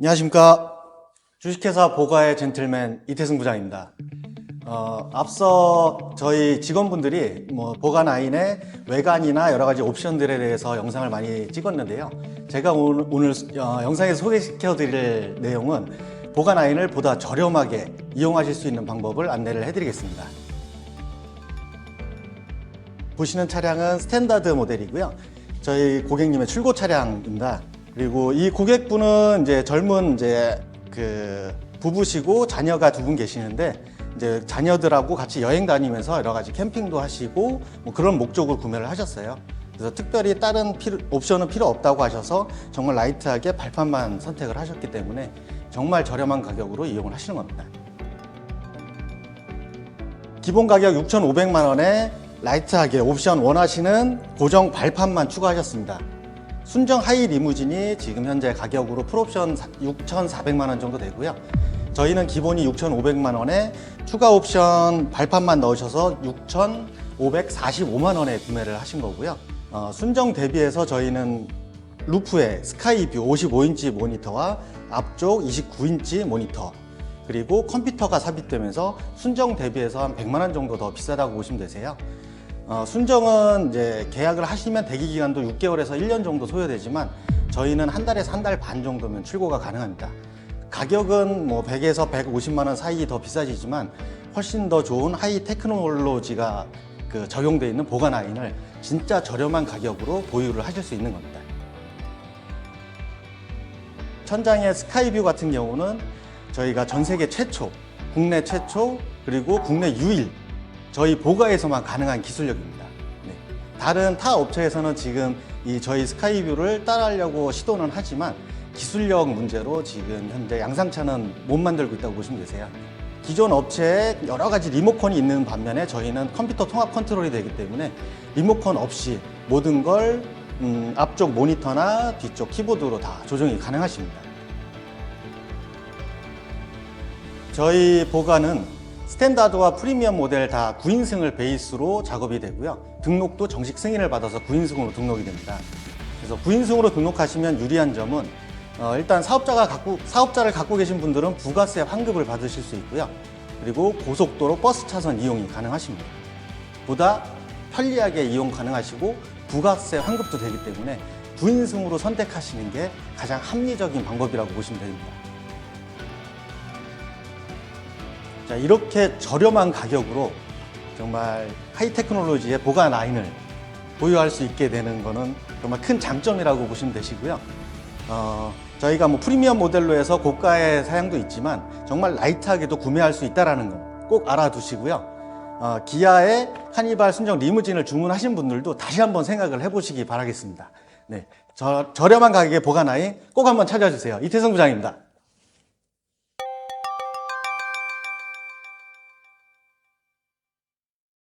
안녕하십니까. 주식회사 보가의 젠틀맨 이태승 부장입니다. 어, 앞서 저희 직원분들이 뭐 보가9의 외관이나 여러 가지 옵션들에 대해서 영상을 많이 찍었는데요. 제가 오늘, 오늘 어, 영상에서 소개시켜 드릴 내용은 보가9을 보다 저렴하게 이용하실 수 있는 방법을 안내를 해드리겠습니다. 보시는 차량은 스탠다드 모델이고요. 저희 고객님의 출고 차량입니다. 그리고 이 고객분은 이제 젊은 이제 그 부부시고 자녀가 두 분 계시는데 이제 자녀들하고 같이 여행 다니면서 여러 가지 캠핑도 하시고 뭐 그런 목적으로 구매를 하셨어요. 그래서 특별히 다른 필요- 옵션은 필요 없다고 하셔서 정말 라이트하게 발판만 선택을 하셨기 때문에 정말 저렴한 가격으로 이용을 하시는 겁니다. 기본 가격 6,500만 원에 라이트하게 옵션 원하시는 고정 발판만 추가하셨습니다. 순정 하이 리무진이 지금 현재 가격으로 풀옵션 6,400만 원 정도 되고요. 저희는 기본이 6,500만 원에 추가 옵션 발판만 넣으셔서 6,545만 원에 구매를 하신 거고요. 어, 순정 대비해서 저희는 루프에 스카이뷰 55인치 모니터와 앞쪽 29인치 모니터 그리고 컴퓨터가 삽입되면서 순정 대비해서 한 100만 원 정도 더 비싸다고 보시면 되세요. 어, 순정은 이제 계약을 하시면 대기 기간도 6개월에서 1년 정도 소요되지만 저희는 한 달에서 한 달 반 정도면 출고가 가능합니다. 가격은 뭐 100에서 150만 원 사이 더 비싸지지만 훨씬 더 좋은 하이 테크놀로지가 그 적용되어 있는 보관 라인을 진짜 저렴한 가격으로 보유를 하실 수 있는 겁니다. 천장의 스카이뷰 같은 경우는 저희가 전 세계 최초, 국내 최초, 그리고 국내 유일, 저희 보가에서만 가능한 기술력입니다. 네. 다른 타 업체에서는 지금 이 저희 스카이뷰를 따라하려고 시도는 하지만 기술력 문제로 지금 현재 양상차는 못 만들고 있다고 보시면 되세요. 기존 업체에 여러 가지 리모컨이 있는 반면에 저희는 컴퓨터 통합 컨트롤이 되기 때문에 리모컨 없이 모든 걸 음, 앞쪽 모니터나 뒤쪽 키보드로 다 조정이 가능하십니다. 저희 보관은 스탠다드와 프리미엄 모델 다 9인승을 베이스로 작업이 되고요. 등록도 정식 승인을 받아서 9인승으로 등록이 됩니다. 그래서 9인승으로 등록하시면 유리한 점은 어, 일단 사업자가 갖고 사업자를 갖고 계신 분들은 부가세 환급을 받으실 수 있고요. 그리고 고속도로 버스 차선 이용이 가능하십니다. 보다 편리하게 이용 가능하시고 부가세 환급도 되기 때문에 9인승으로 선택하시는 게 가장 합리적인 방법이라고 보시면 됩니다. 자, 이렇게 저렴한 가격으로 정말 하이 테크놀로지의 보관 라인을 보유할 수 있게 되는 거는 정말 큰 장점이라고 보시면 되시고요. 어, 저희가 뭐 프리미엄 모델로 해서 고가의 사양도 있지만 정말 라이트하게도 구매할 수 있다는 거꼭 알아두시고요. 어, 기아의 카니발 순정 리무진을 주문하신 분들도 다시 한번 생각을 해보시기 바라겠습니다. 네, 저, 저렴한 가격의 보관 라인 꼭 한번 찾아주세요. 이태성 부장입니다.